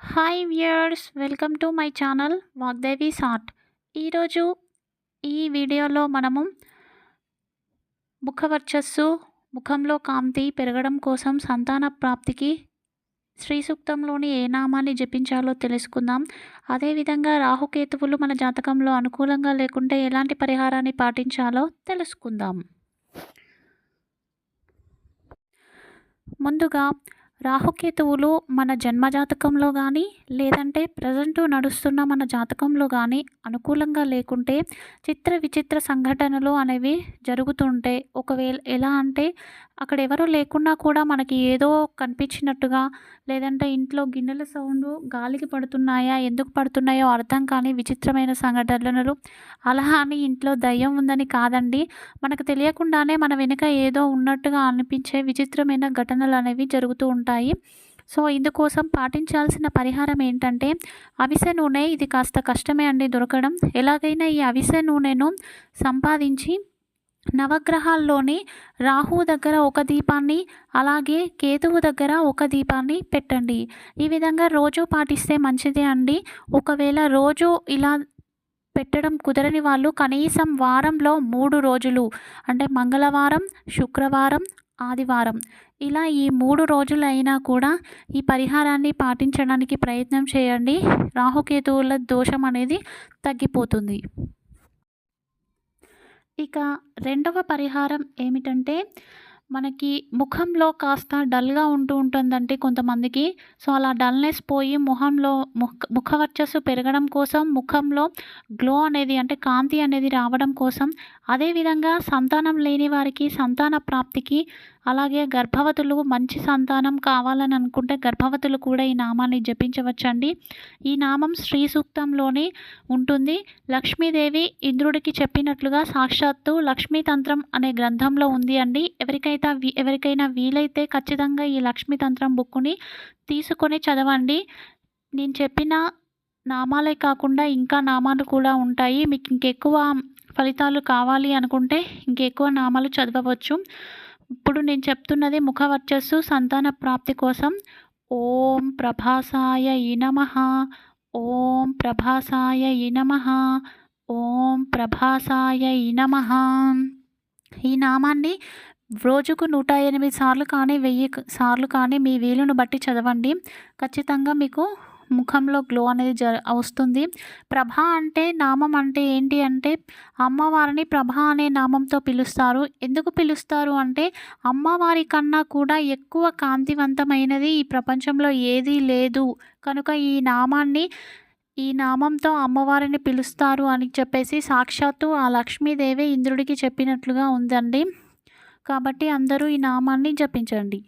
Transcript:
Hi viewers welcome to my channel Vagdevi సాట్ ఈరోజు ఈ వీడియోలో మనము ముఖ వర్చస్సు ముఖంలో కాంతి పెరగడం కోసం సంతాన ప్రాప్తికి శ్రీ సూక్తంలోని ఏ నామాన్ని జపించాలో తెలుసుకుందాం. అదేవిధంగా రాహుకేతువులు మన జాతకంలో అనుకూలంగా లేకుంటే ఎలాంటి పరిహారాన్ని పాటించాలో తెలుసుకుందాం. ముందుగా రాహుకేతువులు మన జన్మజాతకంలో కానీ లేదంటే ప్రజెంట్ నడుస్తున్న మన జాతకంలో కానీ అనుకూలంగా లేకుంటే చిత్ర విచిత్ర సంఘటనలు అనేవి జరుగుతుంటే ఒకవేళ ఎలా అంటే అక్కడ ఎవరు లేకున్నా కూడా మనకి ఏదో కనిపించినట్టుగా లేదంటే ఇంట్లో గిన్నెల సౌండ్ గాలికి పడుతున్నాయా ఎందుకు పడుతున్నాయో అర్థం కాని విచిత్రమైన సంఘటనలు. అలా అని ఇంట్లో దయ్యం ఉందని కాదండి. మనకు తెలియకుండానే మన వెనుక ఏదో ఉన్నట్టుగా అనిపించే విచిత్రమైన ఘటనలు అనేవి జరుగుతూ ఉంటాయి. సో ఇందుకోసం పాటించాల్సిన పరిహారం ఏంటంటే అవిసె నూనె ఇది కాస్త కష్టమే అండి దొరకడం. ఎలాగైనా ఈ అవిసె నూనెను సంపాదించి నవగ్రహాల్లోని రాహు దగ్గర ఒక దీపాన్ని అలాగే కేతువు దగ్గర ఒక దీపాన్ని పెట్టండి. ఈ విధంగా రోజు పాటిస్తే మంచిదే అండి. ఒకవేళ రోజు ఇలా పెట్టడం కుదరని వాళ్ళు కనీసం వారంలో మూడు రోజులు అంటే మంగళవారం శుక్రవారం ఆదివారం ఇలా ఈ మూడు రోజులైనా కూడా ఈ పరిహారాన్ని పాటించడానికి ప్రయత్నం చేయండి. రాహుకేతువుల దోషం అనేది తగ్గిపోతుంది. ఇక రెండవ పరిహారం ఏమిటంటే మనకి ముఖంలో కాస్త డల్గా ఉంటూ ఉంటుందంటే కొంతమందికి. సో అలా డల్నెస్ పోయి ముఖంలో ముఖ ముఖ వర్చస్సు పెరగడం కోసం ముఖంలో గ్లో అనేది అంటే కాంతి అనేది రావడం కోసం అదేవిధంగా సంతానం లేని వారికి సంతాన ప్రాప్తికి అలాగే గర్భవతులు మంచి సంతానం కావాలని అనుకుంటే గర్భవతులు కూడా ఈ నామాన్ని జపించవచ్చండి. ఈ నామం శ్రీ సూక్తంలోనే ఉంటుంది. లక్ష్మీదేవి ఇంద్రుడికి చెప్పినట్లుగా సాక్షాత్తు లక్ష్మీతంత్రం అనే గ్రంథంలో ఉంది అండి. ఎవరికైతే ఎవరికైనా వీలైతే ఖచ్చితంగా ఈ లక్ష్మీతంత్రం బుక్కుని తీసుకొని చదవండి. నేను చెప్పిన నామాలే కాకుండా ఇంకా నామాలు కూడా ఉంటాయి. మీకు ఇంకెక్కువ ఫలితాలు కావాలి అనుకుంటే ఇంకెక్కువ నామాలు చదవవచ్చు. ఇప్పుడు నేను చెప్తున్నది ముఖ వర్చస్సు సంతాన ప్రాప్తి కోసం. ఓం ప్రభాసాయ ఇనమ. ఓం ప్రభాసాయ ఇనమ. ఓం ప్రభాసాయ ఇనమ. ఈ నామాన్ని రోజుకు నూట ఎనిమిది సార్లు కానీ వెయ్యి సార్లు కానీ మీ వీలును బట్టి చదవండి. ఖచ్చితంగా మీకు ముఖంలో గ్లో అనేది జ వస్తుంది. ప్రభ అంటే నామం అంటే ఏంటి అంటే అమ్మవారిని ప్రభ అనే నామంతో పిలుస్తారు. ఎందుకు పిలుస్తారు అంటే అమ్మవారి కన్నా కూడా ఎక్కువ కాంతివంతమైనది ఈ ప్రపంచంలో ఏదీ లేదు. కనుక ఈ నామాన్ని ఈ నామంతో అమ్మవారిని పిలుస్తారు అని చెప్పేసి సాక్షాత్తు ఆ లక్ష్మీదేవి ఇంద్రుడికి చెప్పినట్లుగా ఉందండి. కాబట్టి అందరూ ఈ నామాన్ని జపించండి.